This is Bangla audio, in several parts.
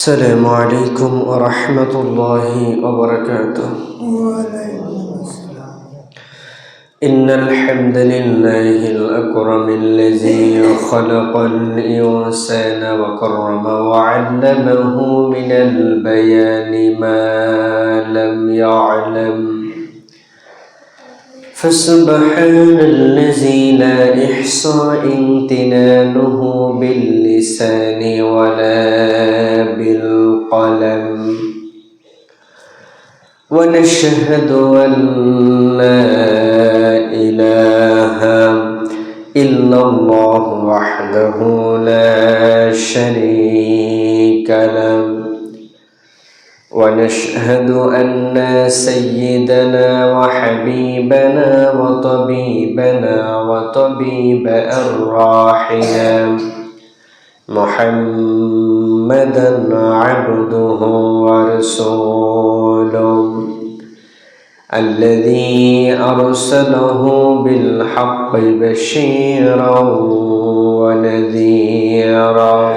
السلام عليكم ورحمة الله وبركاته. إن الحمد لله الأكرم الذي خلق الإنسان وكرم وعلمه من البيان ما لم يعلم. فسبحان الذي لا إحصى امتنانه باللسان ولا بالقلم. ونشهد أن لا إله إلا الله وحده لا شريك له. ونشهد أن سيدنا وحبيبنا وطبيبنا وطبيب أرواحنا محمدا عبده ورسوله الذي أرسله بالحق بشيرا ونذيرا.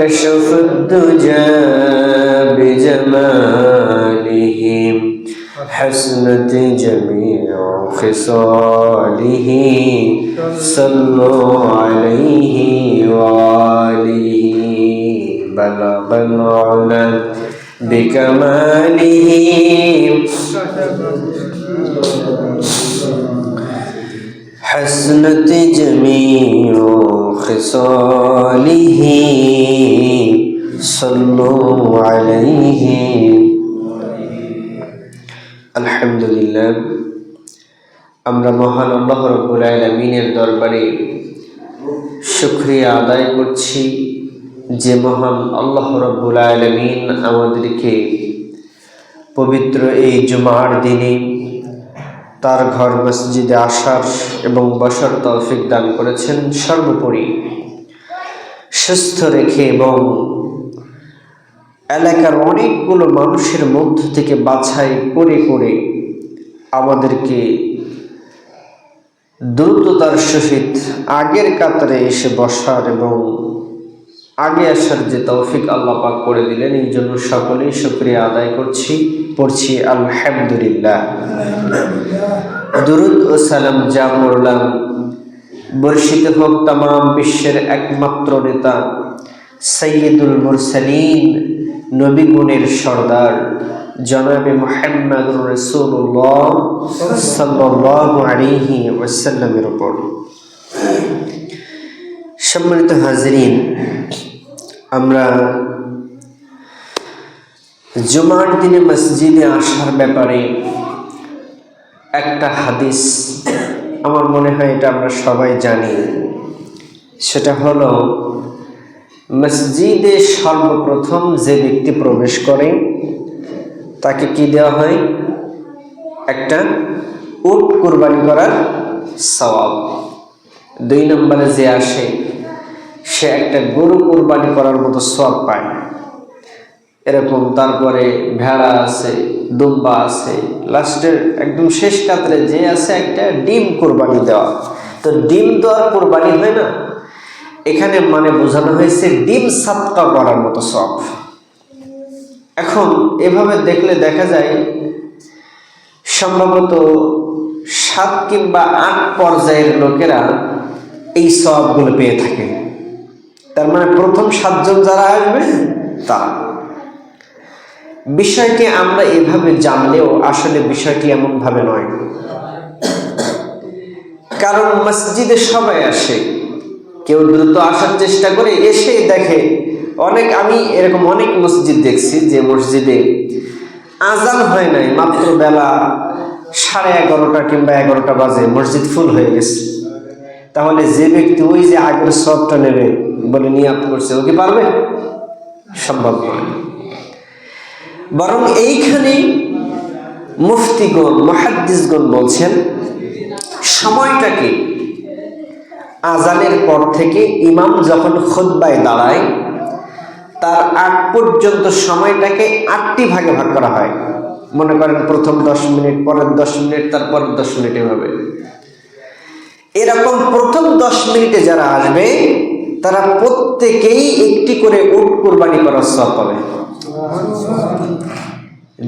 كشف الدجى بجماله حسنت جميع خصاله. صلوا عليه وآله. بلغ العلا بكماله. حسنت جميع خصاله صلوا عليه আলহামদুলিল্লাহ আমরা মহান আল্লাহ রব্বুল আলমিনের দরবারে শুক্রিয়া আদায় করছি যে মহান আল্লাহ রব্বুল আলমিন আমাদেরকে পবিত্র এই জুমার দিনে তার ঘর মসজিদে আসার এবং বসার তৌফিক দান করেছেন সর্বোপরি। সুস্থ রেখে এবং এলাকার অনেকগুলো মানুষের মধ্য থেকে বাছাই করে করে আমাদেরকে দ্রুততার সহিত আগের কাতারে এসে বসার এবং আগে আসার যে তৌফিক আল্লাহ পাক করে দিলেন, এই জন্য সকলেই শুক্রিয়া আদায় করছি, পড়ছি আলহামদুলিল্লাহ। দুরুদ ও সালাম যা পড়লাম, বর্ষিত হোক তাম বিশ্বের একমাত্র নেতা সৈয়দুল মুরসালিন, নবীগুণের সর্দার, জনাবে মোহাম্মদ রসুল্লাহ সাল্লাহ আলিহি উপর। সম্মানিত হাজরিন আমরা জুমার দিনে মসজিদে আসার ব্যাপারে একটা হাদিস আমার মনে হয় এটা আমরা সবাই জানি। সেটা হলো, মসজিদে সর্বপ্রথম যে ব্যক্তি প্রবেশ করে, তাকে কি দেওয়া হয়? একটা উট কোরবানি করার সওয়াব। দুই নম্বরে যে আসে সে একটা গরু কোরবানি করার মতো সওয়াব পায় এরকম তারপরে ভেড়া আছে, দুম্বা আছে, লাস্টের একদম শেষ কাতরে যে আছে একটা ডিম কোরবানি দেওয়া। তো ডিম তো আর কোরবানি হয় না। এখানে মানে বোঝানো হয়েছে ডিম সাতকা করার মতো সব এখন এভাবে দেখলে দেখা যায় সম্ভবত সাত কিংবা আট পর্যায়ের লোকেরা এই সবগুলো পেয়ে থাকে। তার মানে প্রথম সাতজন যারা আসবে তারা বিষয়টি আমরা এভাবে জানলেও আসলে বিষয়টি এমনভাবে নয়। কারণ মসজিদে সবাই আসে। কেউ দ্রুত আসার চেষ্টা করে, এসে দেখে। অনেক, আমি এরকম অনেক মসজিদ দেখছি যে মসজিদে আজান হয় নাই, মাত্র বেলা সাড়ে এগারোটা কিংবা এগারোটা বাজে মসজিদ ফুল হয়ে গেছে। তাহলে যে ব্যক্তি ওই যে আগের সবটা নেবে বলে নিয়াত করছে, ও কি পারবে? সম্ভব নয় বরং এইখানে মুফতিগণ, মহাদ্দিসগণ বলছেন, সময়টাকে আজানের পর থেকে ইমাম যখন খোদ্বায় দাঁড়ায়, তার আগ পর্যন্ত সময়টাকে আটটি ভাগে ভাগ করা হয়। মনে করেন প্রথম দশ মিনিট, পরের দশ মিনিট তারপরের দশ মিনিট এভাবে। এরকম প্রথম দশ মিনিটে যারা আসবে তারা প্রত্যেকেই একটি করে উট কোরবানি করার সব পাবে।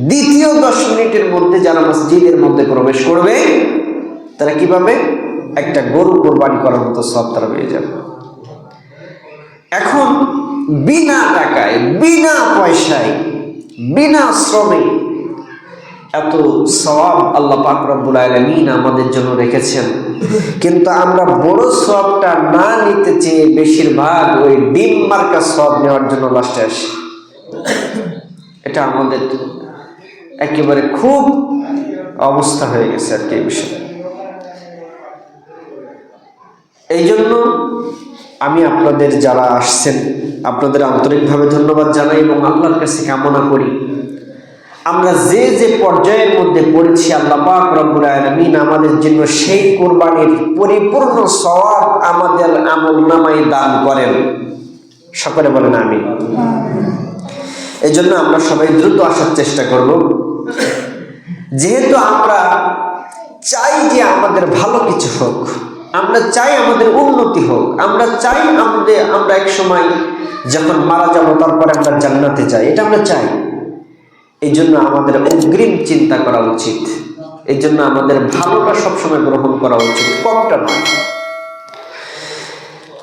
দ্বিতীয় দশ মিনিটের মধ্যে যারা মসজিদের মধ্যে প্রবেশ করবে, তারা কি পাবে? একটা গরু কোরবানি করার মতো সব তারা পেয়ে যাবে। এখন বিনা টাকায়, বিনা পয়সায়, বিনা শ্রমে এত সওয়াব আল্লাহ পাক রব্বুল আলামিন আমাদের জন্য রেখেছেন। কিন্তু আমরা বড় সবটা না নিতে চেয়ে বেশিরভাগ ওই ডিম মার্কা সব নেওয়ার জন্য লাস্টে আসি। এটা আমাদের একেবারে খুব অবস্থা হয়ে গেছে আর কি এই বিষয়ে। এই জন্য আমি আপনাদের যারা আসছেন, আপনাদের আন্তরিকভাবে ধন্যবাদ জানাই এবং আল্লাহর কাছে কামনা করি। আমরা যে যে পর্যায়ের মধ্যে পড়েছি, আল্লাহ পাক রব্বুল আলামিন আমাদের জন্য সেই কোরবানির পরিপূর্ণ সওয়াব আমাদের আমল নামায় দান করেন। সকলে বলেন আমি এই জন্য আমরা সবাই দ্রুত আসার চেষ্টা করব। যেহেতু আমরা চাই যে আমাদের ভালো কিছু হোক, আমরা চাই আমাদের উন্নতি হোক, আমরা চাই আমাদের, আমরা এক সময় যখন মারা যাব, তারপরে আমরা জান্নাতে যাই, এটা আমরা চাই। এই জন্য আমাদের অগ্রিম চিন্তা করা উচিত। এই জন্য আমাদের ভালোটা সবসময় গ্রহণ করা উচিত, কমটা নয়।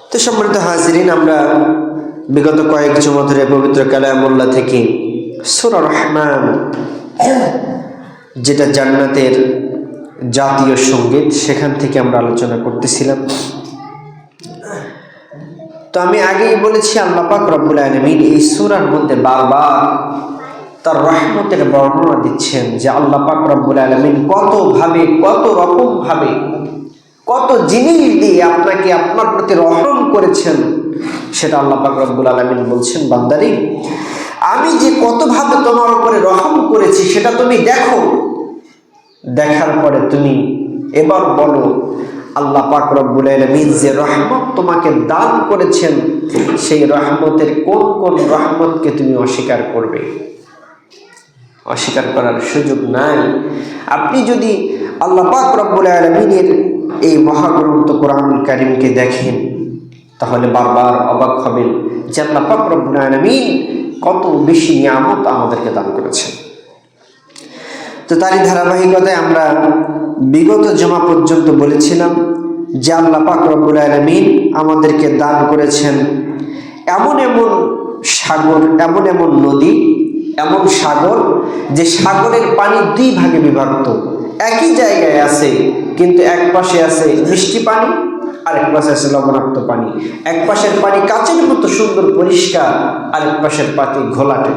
তো সম্মানিত হাজিরিন, আমরা বিগত কয়েক জমা ধরে পবিত্র কালামুল্লাহ থেকে সুরা রহমান, যেটা জান্নাতের জাতীয় সংগীত, সেখান থেকে আমরা আলোচনা করতেছিলাম। তো আমি আগেই বলেছি, আল্লাহ পাক রব্বুল আলমিন এই সুরার মধ্যে বারবার তার রহমতের বর্ণনা দিচ্ছেন যে আল্লাহ পাক রব্বুল আলমিন কতভাবে, কত রকম ভাবে কত জিনিস দিয়ে আপনাকে আপনার প্রতি রহম করেছেন, সেটা আল্লাহ পাক রব্বুল আলমিন বলছেন, বান্দারি, আমি যে কতভাবে তোমার উপরে রহম করেছি সেটা তুমি দেখো। দেখার পরে তুমি এবার বলো, আল্লাহ পাক রব্বুল আলামিন যে রহমত তোমাকে দান করেছেন, সেই রহমতের কোন কোন রহমতকে তুমি অস্বীকার করবে? অস্বীকার করার সুযোগ নাই। আপনি যদি আল্লাহ পাক রব্বুল আলমিনের এই মহাগ্রন্থ কোরআনুল কারিমকে দেখেন, তাহলে বারবার অবাক হবেন যে আল্লাহ পাক রব্বুল আলমিন কত বেশি নিয়ামত আমাদেরকে দান করেছেন। তো তারই ধারাবাহিকতায় আমরা বিগত জমা পর্যন্ত বলেছিলাম যে আল্লাহ পাক রব্বুল আলমিন আমাদেরকে দান করেছেন এমন এমন সাগর, এমন এমন নদী এমন সাগর যে সাগরের পানি দুই ভাগে বিভক্ত। একই জায়গায় আছে, কিন্তু এক পাশে আছে মিষ্টি পানি আর এক পাশে আছে লবণাক্ত পানি। এক পাশের পানি কাচের মতো সুন্দর পরিষ্কার আর এক পাশের পানি ঘোলাটে।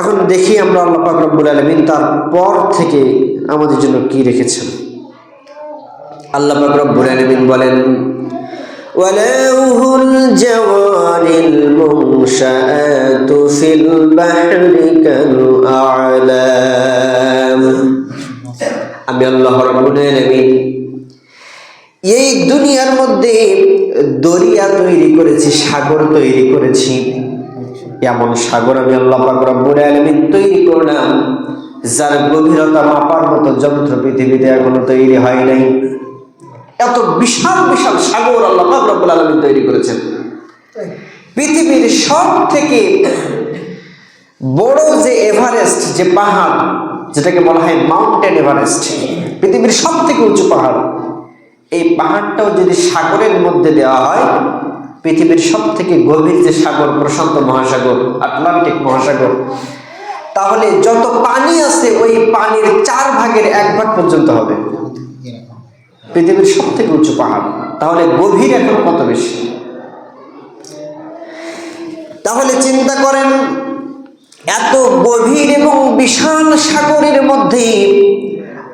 এখন দেখি আমরা আল্লাহ পাক রব্বুল আলমিন তার পর থেকে আমাদের জন্য কি রেখেছেন। আল্লাহ পাক রব্বুল আলমিন বলেন وله الجوار المنشآت في البحر كالأعلام আমি আল্লাহ রব্বুল আলামিন এই দুনিয়ার মধ্যে দরিয়া তৈরি করেছি সাগর তৈরি করেছি এমন সাগর আমি আল্লাহ পাক রব্বুল আলামিন তৈরি করলাম যার গভীরতা মাপার মতো যন্ত্র পৃথিবীতে এখনো তৈরি হয় নাই এত বিশাল বিশাল সাগর আল্লাহ রব্বুল আলামিন তৈরি করেছেন। পৃথিবীর সব থেকে বড় যে এভারেস্ট যে পাহাড় যেটাকে বলা হয় মাউন্টেন এভারেস্ট পৃথিবীর সব থেকে উঁচু পাহাড় এই পাহাড়টাও যদি সাগরের মধ্যে দেওয়া হয় পৃথিবীর সব থেকে গভীর যে সাগর প্রশান্ত মহাসাগর আটলান্টিক মহাসাগর তাহলে যত পানি আছে ওই পানির চার ভাগের এক ভাগ পর্যন্ত হবে। পৃথিবীর সব থেকে উঁচু পাহাড়। তাহলে গভীর এখন কত বেশি? তাহলে চিন্তা করেন, এত গভীর এবং বিশাল সাগরের মধ্যে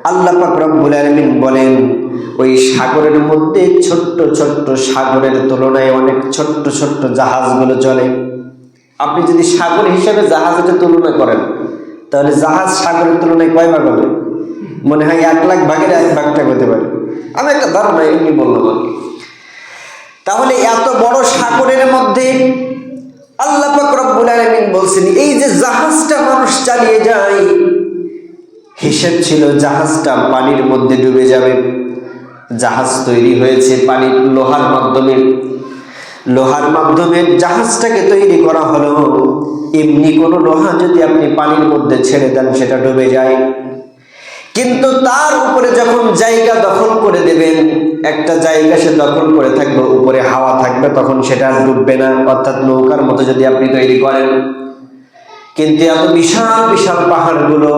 আল্লাহ রব্বুল আলামিন বলেন, ওই সাগরের মধ্যে ছোট্ট ছোট্ট সাগরের তুলনায় অনেক ছোট্ট ছোট্ট জাহাজগুলো চলে। আপনি যদি সাগর হিসাবে জাহাজের তুলনা করেন, তাহলে জাহাজ সাগরের তুলনায় কয়বার হবে মনে হয় এক লাখ ভাগের এক ভাগটা হতে পারে। আমি একটা ধারণা এমনি বললাম আর তাহলে এত বড় সাগরের মধ্যে আল্লাহ রব্বুল আলামিন বলছেন, এই যে জাহাজটা মানুষ চালিয়ে যায়, হিসেব ছিল জাহাজটা পানির মধ্যে ডুবে যাবে। জাহাজ তৈরি হয়েছে পানির লোহার মাধ্যমে। লোহার মাধ্যমে জাহাজটাকে তৈরি করা হলো। এমনি কোনো লোহা যদি আপনি পানির মধ্যে ছেড়ে দেন, সেটা ডুবে যায়। কিন্তু তার উপরে যখন জায়গা দখল করে দেবেন, একটা জায়গা সে দখল করে থাকবে, উপরে হাওয়া থাকবে, তখন সেটা আর ডুববে না। অর্থাৎ নৌকার মতো যদি আপনি তৈরি করেন। কিন্তু এত বিশাল বিশাল পাহাড়গুলো,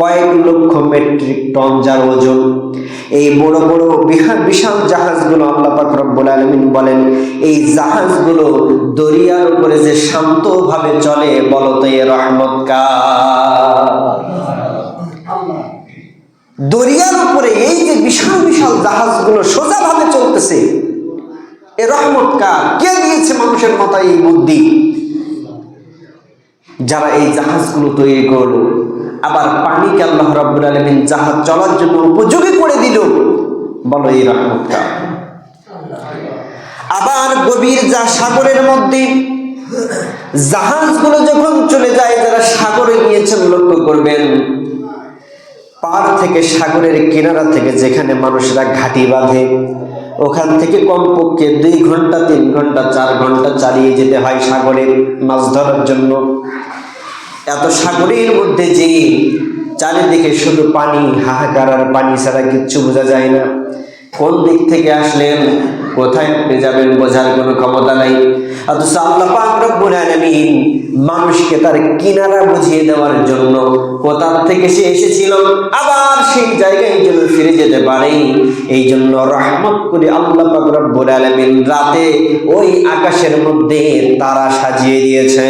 কয়েক লক্ষ মেট্রিক টন যার ওজন, এই বড় বড়, বিশাল বিশাল জাহাজগুলো আল্লাহ রব্বুল আলামিন বলেন, এই জাহাজগুলো দরিয়ার উপরে যে শান্তভাবে চলে, বলতো রহমত দরিয়ার উপরে এই যে বিশাল বিশাল জাহাজগুলো সোজাভাবে চলতেছে, এ রহমত কার? কে দিয়েছে মানুষের মাথায় এই বুদ্ধি? যারা এই জাহাজগুলো তৈরি করল, আবার পানি পানিকে আল্লাহ রাব্বুল আলামিন জাহাজ চলার জন্য উপযোগী করে দিল, বলো এই রহমত কার? আবার গভীর যা সাগরের মধ্যে, জাহাজগুলো যখন চলে যায়, যারা সাগরে গিয়েছেন, লক্ষ্য করবেন পার থেকে সাগরের কিনারা থেকে যেখানে মানুষরা ঘাটি বাঁধে, ওখান থেকে কমপক্ষে দুই ঘণ্টা, তিন ঘণ্টা, চার ঘণ্টা চালিয়ে যেতে হয় সাগরে মাছ ধরার জন্য। এত সাগরের মধ্যে যে চারিদিকে শুধু পানি, হাহাকার আর পানি ছাড়া কিচ্ছু বোঝা যায় না। কোন দিক থেকে আসলেন? কোথায় আপনি যাবেন বোঝার কোনো ক্ষমতা নাই। অথচ আল্লাহ পাক রব্বুল আলামিন মানুষকে তার কিনারা বুঝিয়ে দেওয়ার জন্য কোথা থেকে সে এসেছিল? আবার সেই জায়গায় যেন ফিরে যেতে পারে। এই জন্য রহমত করে আল্লাহ পাক রব্বুল আলামিন রাতে ওই আকাশের মধ্যে তারা সাজিয়ে দিয়েছে।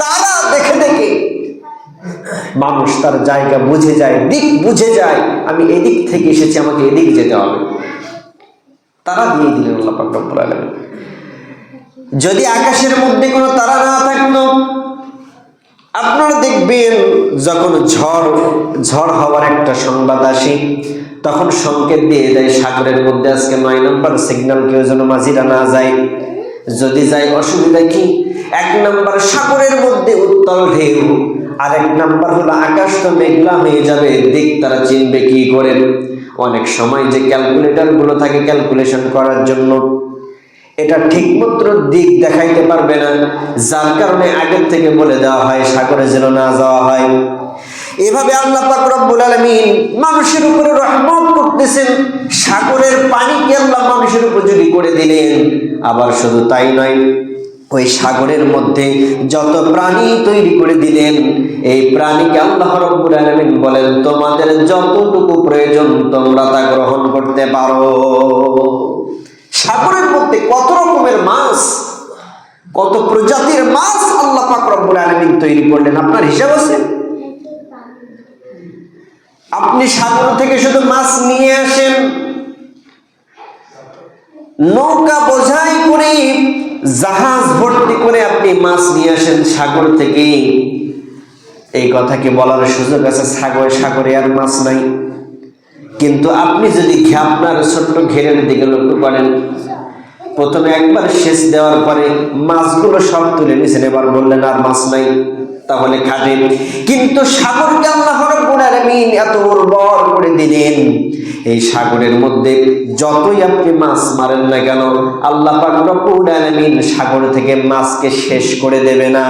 তারা দেখে দেখে মানুষ তার জায়গা বুঝে যায়, দিক বুঝে যায়, আমি এদিক থেকে এসেছি, আমাকে এদিক যেতে হবে। তারা দিয়ে দিলেন আল্লাহ পাক রব্বুল আলামিন। যদি আকাশের মধ্যে কোনো তারা না থাকতো আপনারা দেখবেন যখন ঝড় ঝড় হওয়ার একটা সংবাদ আসে, তখন সংকেত দিয়ে দেয় সাগরের মধ্যে আজকে নয় নম্বর সিগন্যাল কেউ যেন মাঝিরা না যায়। যদি যায় অসুবিধা কি? এক নম্বর সাগরের মধ্যে উত্তল ঢেউ আর এক নাম্বার হলো, আকাশ তো মেঘলা হয়ে যাবে, দিক তারা চিনবে কি করে। অনেক সময় যে ক্যালকুলেটরগুলো থাকে ক্যালকুলেশন করার জন্য, এটা ঠিকমতো দিক দেখাইতে পারবে না, যার কারণে আগের থেকে বলে দেওয়া হয়, সাগরে যেন না যাওয়া হয়। এভাবে আল্লাহ রব্বুল আলামিন মানুষের উপরে রহমত করতেছেন, সাগরের পানিকে আল্লাহ মানুষের উপযোগী করে দিলেন, আবার শুধু তাই নয়। ওই সাগরের মধ্যে যত প্রাণী তৈরি করে দিলেন, এই প্রাণীকে আল্লাহ রব্বুল আলামিন বলেন, তোমাদের যতটুকু প্রয়োজন তোমরা তা গ্রহণ করতে পারো। সাগরের মধ্যে কত রকমের মাছ, কত প্রজাতির মাছ আল্লাহ পাক রব্বুল আলামিন তৈরি করলেন, আপনার হিসাব আছে? আপনি সাগর থেকে শুধু মাছ নিয়ে আসেন, নৌকা বোঝাই করে জাহাজ ভর্তি করে আপনি মাছ নিয়ে আসেন সাগর থেকে। এই কথা কি বলার সুযোগ আছে? সাগর, সাগরে আর মাছ নাই। কিন্তু আপনি যদি আপনার ছোট্ট ঘেরের দিকে লক্ষ্য করেন, প্রথমে একবার শেষ দেওয়ার পরে মাছগুলো সব তুলে নিয়েছেন এবার বললেন আর মাছ নাই। তাহলে খাবেন কিন্তু সাগরকে আল্লাহ রাব্বুল আলামিন এত উর্বর করে দিলেন। এই সাগরের মধ্যে যতই আপনি মাছ মারেন না কেন, আল্লাহ পাক রব্বুল আলামিন সাগর থেকে মাছকে শেষ করে দেবে না।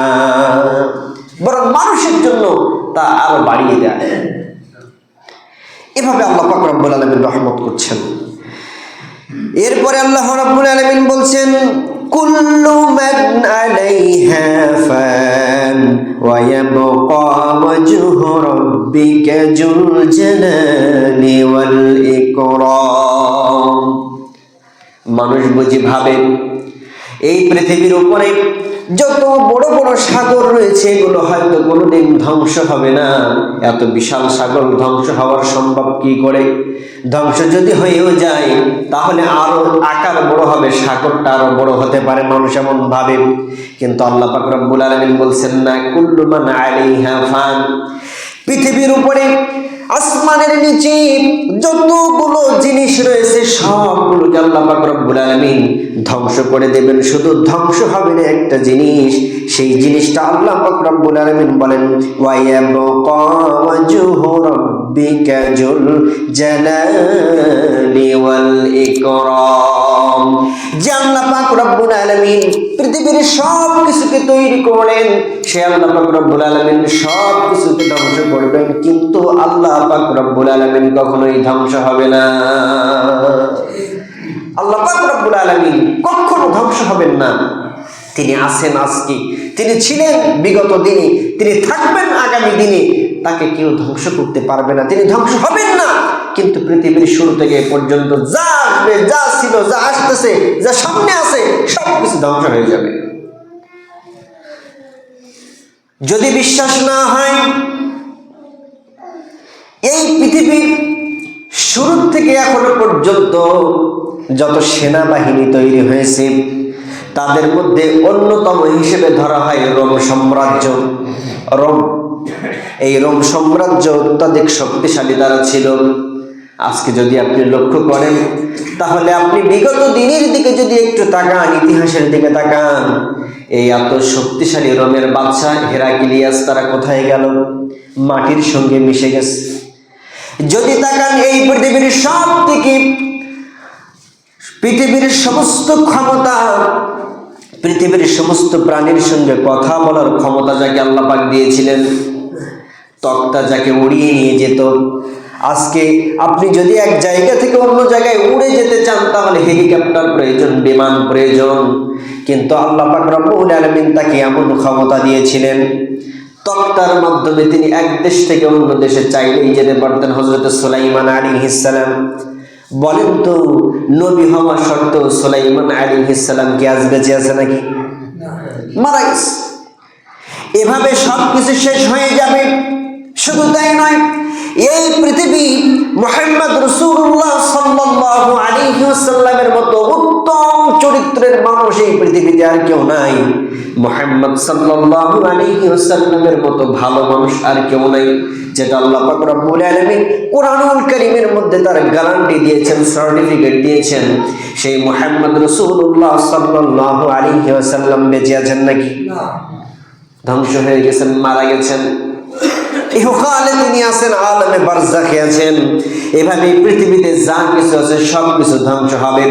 বরং মানুষের জন্য তা আরও বাড়িয়ে দেয়। এভাবে আল্লাহ পাক রব্বুল আলামিন রহমত করছেন। এরপরে আল্লাহ রাব্বুল আলামিন বলছেন, কুল্লু মান আলাইহা ফান ওয়া وجه ربك ذو الجلال والإكرام মানুষ বুঝি ভাবে এই পৃথিবীর উপরে যত বড় বড় সাগর রয়েছে, এগুলো হয়তো কোনোদিন ধ্বংস হবে না। এত বিশাল সাগর ধ্বংস হওয়ার সম্ভব কি করে? ধ্বংস যদি হয়েও যায়, তাহলে আরও আকার বড় হবে, সাগরটা আরও বড় হতে পারে মানুষ এমন ভাবে কিন্তু আল্লাহ পাক রব্বুল আলামিন বলছেন, না কুল্লু মান আলাইহা ফান। পৃথিবীর উপরে আসমানের নিচে যতগুলো জিনিস রয়েছে, সবগুলোকে আল্লাহ পাক রব্বুল আলামিন ধ্বংস করে দেবেন। শুধু ধ্বংস হবে না একটা জিনিস, সেই জিনিসটা আল্লাহ পাক রব্বুল আলামিন বলেন ওয়ায়াবকা ওয়াজহু রাব্বিকা জুল জালালি ওয়াল ইকরাম। যে আল্লাহ পাক রব্বুল আলামিন পৃথিবীর সব কিছুকে তৈরি করেন সে আল্লাহ পাক রব্বুল আলামিন সব কিছুকে ধ্বংস করবেন, কিন্তু আল্লাহ পাক রব্বুল আলামিন কখনোই ধ্বংস হবে না। আল্লাহ পাক রব্বুল আলামিন কখনো ধ্বংস হবেন না। তিনি আছেন আজকে, তিনি ছিলেন বিগত দিনে, তিনি থাকবেন আগামী দিনে তাকে কেউ ধ্বংস করতে পারবে না। তিনি ধ্বংস হবেন না। কিন্তু পৃথিবীর শুরু থেকে পর্যন্ত যা আসবে, যা ছিল, যা আসতেছে, যা সামনে আছে সব কিছু ধ্বংস হয়ে যাবে। যদি বিশ্বাস না হয়, এই পৃথিবীর শুরু থেকে এখনও পর্যন্ত যত সেনাবাহিনী তৈরি হয়েছে, তাদের মধ্যে অন্যতম হিসেবে ধরা হয় রোম সাম্রাজ্য। রোম এই রোম সাম্রাজ্য অত্যাধিক শক্তিশালী দ্বারা ছিল। আজকে যদি আপনি লক্ষ্য করেন, তাহলে আপনি বিগত দিনের দিকে যদি একটু তাকান, ইতিহাসের দিকে তাকান, এই এত শক্তিশালী রোমের বাদশাহ হেরাকিলিয়াস তারা কোথায় গেল? মাটির সঙ্গে মিশে গেছে। যদি তাকান, এই পৃথিবীর সব থেকে পৃথিবীর সমস্ত ক্ষমতা, পৃথিবীর সমস্ত প্রাণীর সঙ্গে কথা বলার ক্ষমতা যাকে আল্লাহ পাক দিয়েছিলেন তক্তা যাকে উড়িয়ে নিয়ে যেত। আজকে আপনি যদি এক জায়গা থেকে অন্য জায়গায় উড়ে যেতে চান তাহলে হেলিকপ্টার প্রয়োজন বিমান প্রয়োজন। কিন্তু আল্লাহ পাক রব্বুল আলামিন তাকে এমন ক্ষমতা দিয়েছিলেন। তক্তার মাধ্যমে তিনি এক দেশ থেকে অন্য দেশে চাইলেই যেতে পারতেন হজরত সুলাইমান আলী ইসালাম বলেন তো নবী হওয়া সত্ত্বেও সুলাইমান আলী ইসালাম কি আজ বেঁচে আছে নাকি? মারা গেছে। এভাবে সব কিছু শেষ হয়ে যাবে শুধু তাই নয়, এই পৃথিবী মোহাম্মদ রসুল্লাহ সাল্লাল্লাহু আলাইহি ওয়াসাল্লামের মতো উত্তম চরিত্রের মানুষ এই পৃথিবীতে আর কেউ নাই। মোহাম্মদ সাল্লাল্লাহু আলাইহি ওয়াসাল্লামের মতো ভালো মানুষ আর কেউ নাই, যেটা আল্লাহ পাক রব্বুল আলামিন কোরআনুল কারীমের মধ্যে তার গ্যারান্টি দিয়েছেন, সার্টিফিকেট দিয়েছেন। সেই মোহাম্মদ রসুল্লাহ সাল্লাল্লাহু আলাইহি ওয়াসাল্লাম বেঁচে আছেন নাকি? ধ্বংস হয়ে গেছেন, মারা গেছেন। ইহকালে তিনি আছেন, আলমে বারজাখে আছেন। এভাবে পৃথিবীতে যা কিছু আছে, সব কিছু ধ্বংস হবে।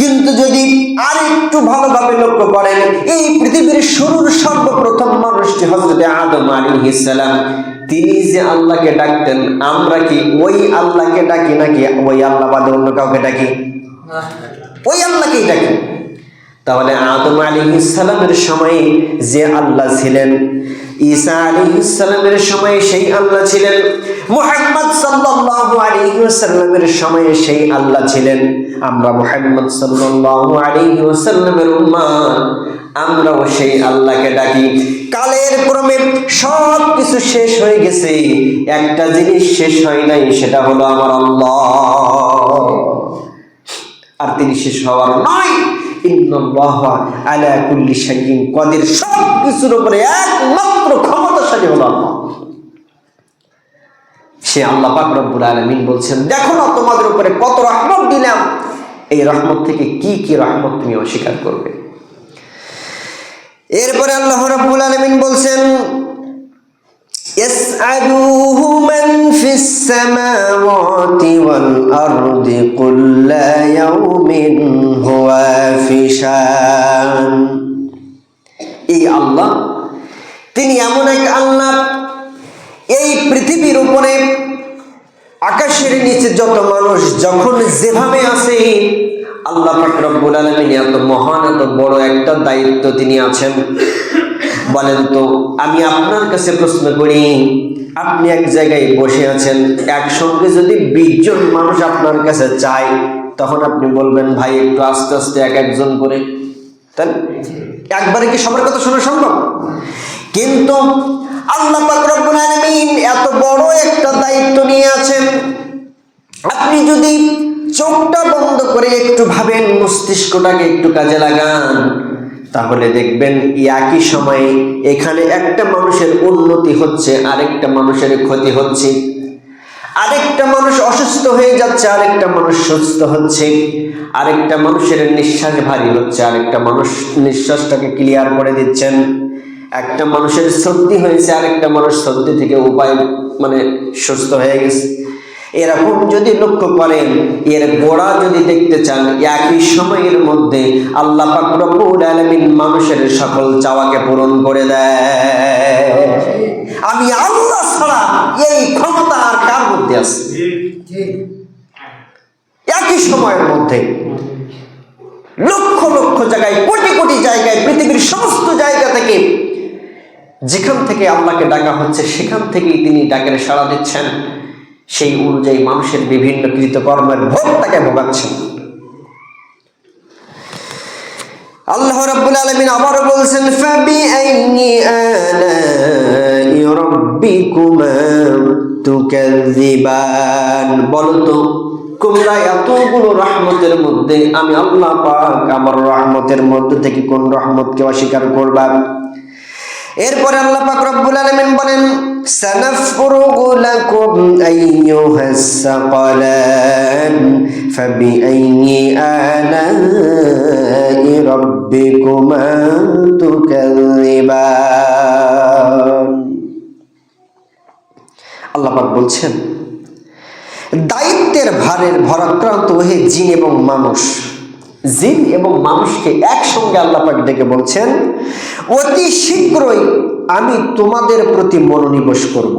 কিন্তু যদি আর একটু ভালোভাবে লক্ষ্য করেন, এই পৃথিবীর শুরুর সর্বপ্রথম মানুষটি হজরত আদম আলী ইসলাম তিনি যে আল্লাহকে ডাকতেন, আমরা কি ওই আল্লাহকে ডাকি নাকি ওই আল্লাহ বাদে অন্য কাউকে ডাকি? ওই আল্লাহকেই ডাকি। তাহলে আদম আলী ইসালামের সময়ে যে আল্লাহ ছিলেন ঈসা আলী ইসালামের সময়ে সেই আল্লাহ ছিলেন। মুহাম্মদ সাল্লাল্লাহু আলাইহি ওয়াসাল্লামের সময়ে সেই আল্লাহ ছিলেন। আমরা মুহাম্মদ সাল্লাল্লাহু আলাইহি ওয়াসাল্লামের উম্মাহ। আমরাও সেই আল্লাহকে ডাকি। কালের ক্রমে সব কিছু শেষ হয়ে গেছে। একটা জিনিস শেষ হয় নাই, সেটা হলো আমার আল্লাহ। আর তিনি শেষ হওয়ার নয় আলা কুল্লি শাইইন কদির। সব কিছুর উপরে একমাত্র ক্ষমতাশালী হলো আল্লাহ সে আল্লাহ পাক রব্বুল আলামিন বলছেন দেখো না তোমাদের উপরে কত রহমত দিলাম এই রহমত থেকে কি কি রহমত তুমি অস্বীকার করবে এরপরে আল্লাহ রাব্বুল আলামিন বলছেন يسألوه من في السماوات والأرض كل يوم هو في شان এই আল্লাহ তিনি এমন এক আল্লাহ, এই পৃথিবীর উপরে, আকাশের নিচে যত মানুষ, যখন যেভাবে আছে, আল্লাহ রব্বুল আলামিন এত মহান, এত বড় একটা দায়িত্ব তিনি আছেন। বলেন তো, আমি আপনার কাছে প্রশ্ন করি, আপনি এক জায়গায় বসে আছেন, একসঙ্গে যদি বিশ জন মানুষ আপনার কাছে চায়, তখন আপনি বলবেন, ভাই, একটু আস্তে আস্তে এক একজন করে। তাই একবারে কি সবার কথা শোনা সম্ভব? কিন্তু আল্লাহ এত বড় একটা দায়িত্ব নিয়ে আছেন। আপনি যদি চোখটা বন্ধ করে একটু ভাবেন, মস্তিষ্কটাকে একটু কাজে লাগান, তাহলে দেখবেন একই সময়ে এখানে একটা মানুষের উন্নতি হচ্ছে, আরেকটা মানুষের ক্ষতি হচ্ছে। আরেকটা মানুষ অসুস্থ হয়ে যাচ্ছে, আরেকটা মানুষ সুস্থ হচ্ছে। আরেকটা মানুষের নিঃশ্বাস ভারী হচ্ছে, আরেকটা মানুষ নিঃশ্বাসটাকে ক্লিয়ার করে দিচ্ছেন। একটা মানুষের সর্দি হয়েছে, আরেকটা মানুষ সর্দি থেকে উপায় মানে সুস্থ হয়ে গেছে। এরকম যদি লক্ষ্য করেন, এর গোড়া যদি দেখতে চান, একই সময়ের মধ্যে আল্লাহ মানুষের সকল চাওয়াকে পূরণ করে দেয় আমি আল্লাহ ছাড়া এই ক্ষমতা আর কার মধ্যে আছে? একই সময়ের মধ্যে। লক্ষ লক্ষ জায়গায়, কোটি কোটি জায়গায়, পৃথিবীর সমস্ত জায়গা থেকে যেখান থেকে আল্লাহকে ডাকা হচ্ছে, সেখান থেকেই তিনি ডাকের সাড়া দিচ্ছেন। সেই অনুযায়ী মানুষের বিভিন্ন কৃতকর্মের ভোগ তাকে ভোগাচ্ছেন। আল্লাহ রাব্বুল আলামিন আবারও বলছেন, ফাবি আইনি আলাই রাব্বিকুমা তুকাযিবান। বলো তো, তোমরা এতগুলো রহমতের মধ্যে, আমি আল্লাহ পাক আমার রহমতের মধ্যে থেকে কোন রহমতকে অস্বীকার করবা? এরপরে আল্লাহ পাক রব্বুল আলামিন বলেন, সানাফরুগু লাকুম আইয়ুহাস সাকালান ফাবিআইয়ি আলাই আল্লাহ পাক বলছেন, দায়িত্বের ভারের ভরাক্রান্ত হয়ে জিন এবং মানুষ, জিন এবং মানুষকে একসঙ্গে আল্লাহ পাক ডেকে বলছেন অতি শীঘ্রই আমি তোমাদের প্রতি মনোনিবেশ করব।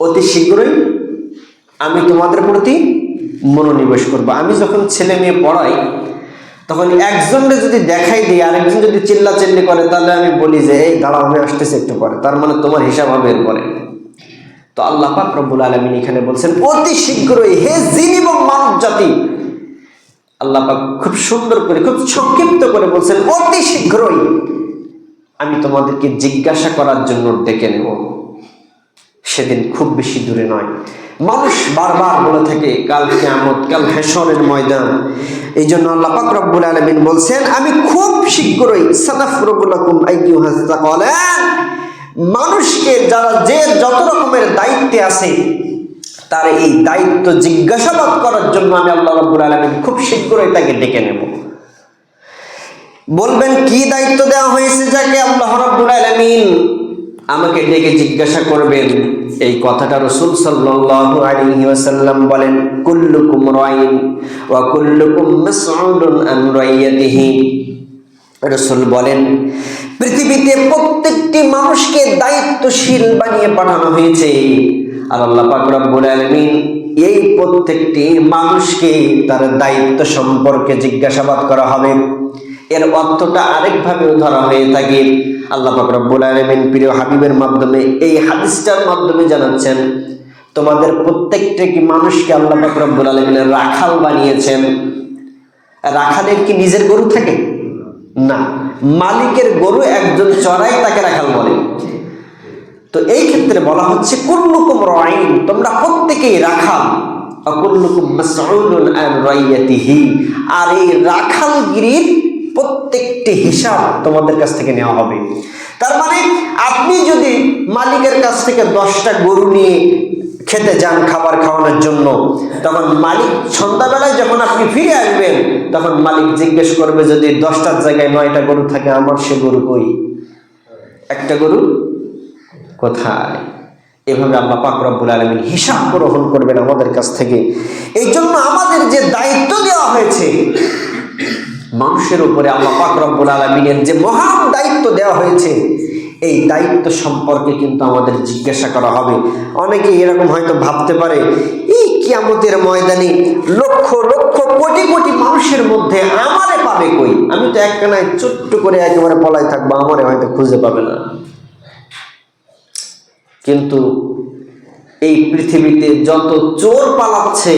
অতি শীঘ্রই আমি তোমাদের প্রতি মনোনিবেশ করব। আমি যখন ছেলে মেয়ে পড়াই, তখন একজনকে যদি দেখাই দিই, আরেকজন যদি চিল্লা চিল্লি করে, তাহলে আমি বলি যে, এই দাঁড়া হয়ে আসতেছে একটু পরে। তার মানে তোমার হিসাব হবে এরপরে। তো আল্লাহ পাক রব্বুল আলমিন এখানে বলছেন, অতি শীঘ্রই হে জিন এবং মানব জাতি। আল্লাহ পাক খুব সুন্দর করে, খুব সংক্ষিপ্ত করে বলছেন, অতি শীঘ্রই আমি তোমাদেরকে জিজ্ঞাসা করার জন্য ডেকে নেব। সেদিন খুব বেশি দূরে নয়। মানুষ বারবার বলে থাকে, কাল কিয়ামত, কাল হেসরের ময়দান। এই জন্য আল্লাহ পাক আলামিন বলছেন, আমি খুব শীঘ্রই আইয়ুহাস সাকালান মানুষকে যারা যে যত রকমের দায়িত্বে আছে, তার এই দায়িত্ব জিজ্ঞাসাবাদ করার জন্য আমি আল্লাহ রব্বুল আলামিন খুব শীঘ্রই তাকে ডেকে নেব। বলবেন, কি দায়িত্ব দেওয়া হয়েছে যাকে আল্লাহ রাব্বুল আলামিন আমাকে ডেকে জিজ্ঞাসা করবেন? এই কথাটা রসুল সাল্লাল্লাহু আলাইহি ওয়াসাল্লাম বলেন, কুল্লুকুম রাইন ওয়া কুল্লুকুম মাসউলুন আন রাইয়াতিহি। রসুল বলেন, পৃথিবীতে প্রত্যেকটি মানুষকে দায়িত্বশীল বানিয়ে পাঠানো হয়েছে। আর আল্লাহ পাক রব্বুল আলামিন এই প্রত্যেকটি মানুষকে তার দায়িত্ব সম্পর্কে জিজ্ঞাসাবাদ করা হবে। এর অর্থটা আরেকভাবেও ধরা হয়ে থাকে। আল্লাহ রব্বুল আলামিন প্রিয় হাবিবের মাধ্যমে এই হাদিসটার মাধ্যমে জানাচ্ছেন, তোমাদের প্রত্যেকটা কি মানুষকে আল্লাহ রব্বুল আলামিন রাখাল বানিয়েছেন? রাখালের কি নিজের গরু থাকে? না। মালিকের গরু একজন চড়াই তাকে রাখাল বলে। তো এই ক্ষেত্রে বলা হচ্ছে, কুল্লুকুম রাইন তোমরা প্রত্যেকেই রাখাল। আর এই রাখালগিরির প্রত্যেকটি হিসাব তোমাদের কাছ থেকে নেওয়া হবে। তার মানে আপনি যদি মালিকের কাছ থেকে দশটা গরু নিয়ে খেতে যান খাবার খাওয়ানোর জন্য, তখন মালিক সন্ধ্যাবেলায় যখন আপনি ফিরে আসবেন, তখন মালিক জিজ্ঞেস করবে যদি দশটার জায়গায় নয়টা গরু থাকে, আমার সে গরু কই? একটা গরু কোথায়? এভাবে আল্লাহ পাক রব্বুল আলমিন হিসাব গ্রহণ করবেন আমাদের কাছ থেকে। এই জন্য আমাদের যে দায়িত্ব দেওয়া হয়েছে মানুষের উপরে আল্লাহ পাক রব্বুল আলমিনের যে মহান দায়িত্ব দেওয়া হয়েছে, এই দায়িত্ব সম্পর্কে কিন্তু আমাদের জিজ্ঞাসা করা হবে। অনেকে এরকম হয়তো ভাবতে পারে এই কিয়ামতের ময়দানে লক্ষ লক্ষ, কোটি কোটি মানুষের মধ্যে আমারে পাবে কই? আমি তো একখানায় ছোট্ট করে একেবারে পলাই থাকব, আমারে হয়তো খুঁজে পাবে না। কিন্তু এই পৃথিবীতে যত চোর পালাচ্ছে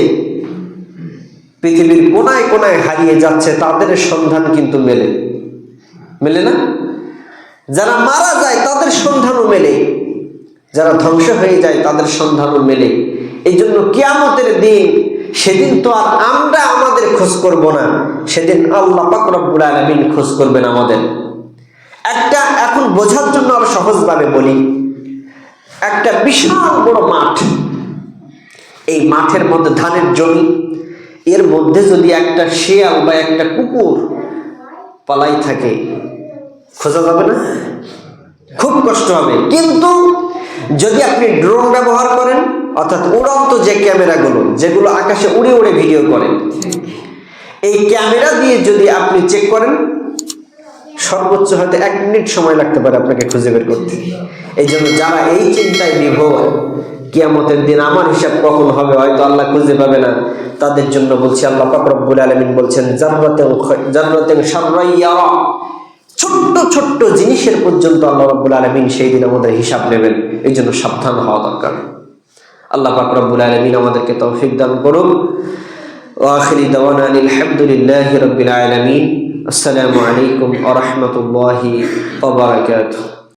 পৃথিবীর কোনায় কোনায় হারিয়ে যাচ্ছে, তাদের সন্ধান কিন্তু মেলে। মেলে না? যারা মারা যায়, তাদের সন্ধানও মেলে। যারা ধ্বংস হয়ে যায়, তাদের সন্ধানও মেলে। এই জন্য কিয়ামতের দিন সেদিন তো আর আমরা আমাদের খোঁজ করব না। সেদিন আল্লাহ পাক রব্বুল আলামিন খোঁজ করবেন আমাদের। একটা এখন বোঝার জন্য আরও সহজভাবে বলি। একটা বিশাল বড় মাঠ। এই মাঠের মধ্যে ধানের জমি এর মধ্যে যদি একটা শিয়াল বা একটা কুকুর পালাই থাকে, খোঁজা যাবে না? খুব কষ্ট হবে। কিন্তু যদি আপনি ড্রোন ব্যবহার করেন, অর্থাৎ উড়ন্ত যে ক্যামেরাগুলো, যেগুলো আকাশে উড়ে উড়ে ভিডিও করেন, এই ক্যামেরা দিয়ে যদি আপনি চেক করেন, সর্বোচ্চ হয়তো এক মিনিট সময় লাগতে পারে আপনাকে খুঁজে বের করতে। এই জন্য যারা এই চিন্তায় বিভোর কিয়ামতের দিন আমার হিসাব কখন হবে হয়তো আল্লাহ খুঁজে পাবে না। তাদের জন্য বলছি, আল্লাহ পাক রব্বুল আলামিন বলছেন জান্নাতে জান্নাতে সাররাইয়া ছোট্ট ছোট্ট জিনিসের পর্যন্ত আল্লাহ রব্বুল আলামিন সেই দিন আমাদের হিসাব নেবেন। এই জন্য সাবধান হওয়া দরকার। আল্লাহ পাক রব্বুল আলামিন আমাদেরকে তৌফিক দান করুন ওয়াখিরি দাওয়ানা আলহামদুলিল্লাহি রাব্বিল আলামিন। আসসালামু আলাইকুম ওয়া রাহমাতুল্লাহি